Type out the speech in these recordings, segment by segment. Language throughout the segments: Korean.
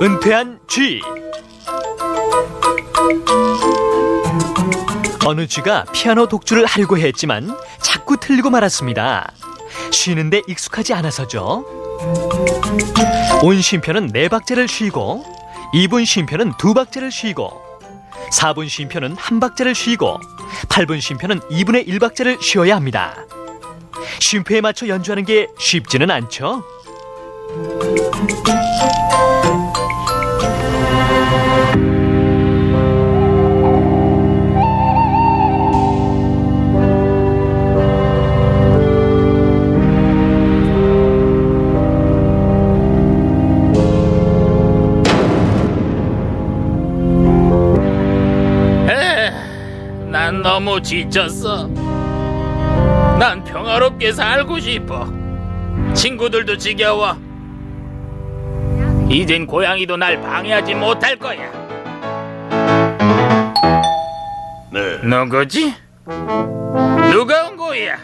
은퇴한 쥐 어느 쥐가 피아노 독주를 하려고 했지만 자꾸 틀리고 말았습니다. 쉬는데 익숙하지 않아서죠. 온 쉼표는 네 박자를 쉬고 2분 쉼표는 두 박자를 쉬고 4분 쉼표는 한 박자를 쉬고 8분 쉼표는 2분의 1박자를 쉬어야 합니다. 쉼표에 맞춰 연주하는 게 쉽지는 않죠. 난 너무 지쳤어. 난 평화롭게 살고 싶어. 친구들도 지겨워. 이젠 고양이도 날 방해하지 못할 거야. 네. 누구지? 누가 온 거야?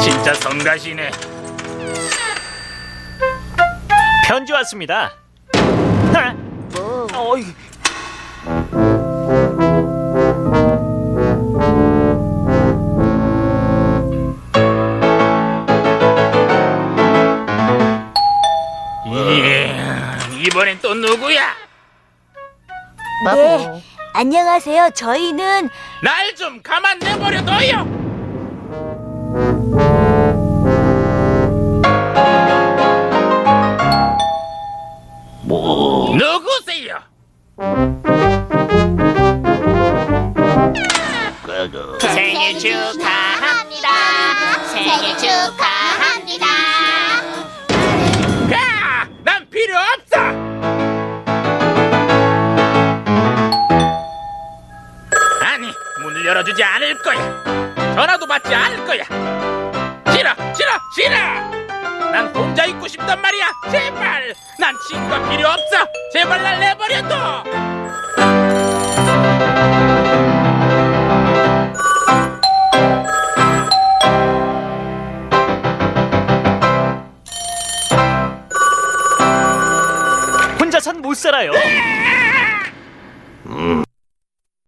진짜 성가시네. 편지 왔습니다. 하! 어이. 이번엔 또 누구야? 네, 안녕하세요. 저희는 날 좀 가만 내버려 둬요. 누구세요? 생일 축하합니다. 생일 축하 열어주지 않을 거야. 전화도 받지 않을 거야. 싫어, 싫어, 싫어. 난 혼자 있고 싶단 말이야. 제발. 난 친구가 필요 없어. 제발 날 내버려둬. 혼자선 못 살아요.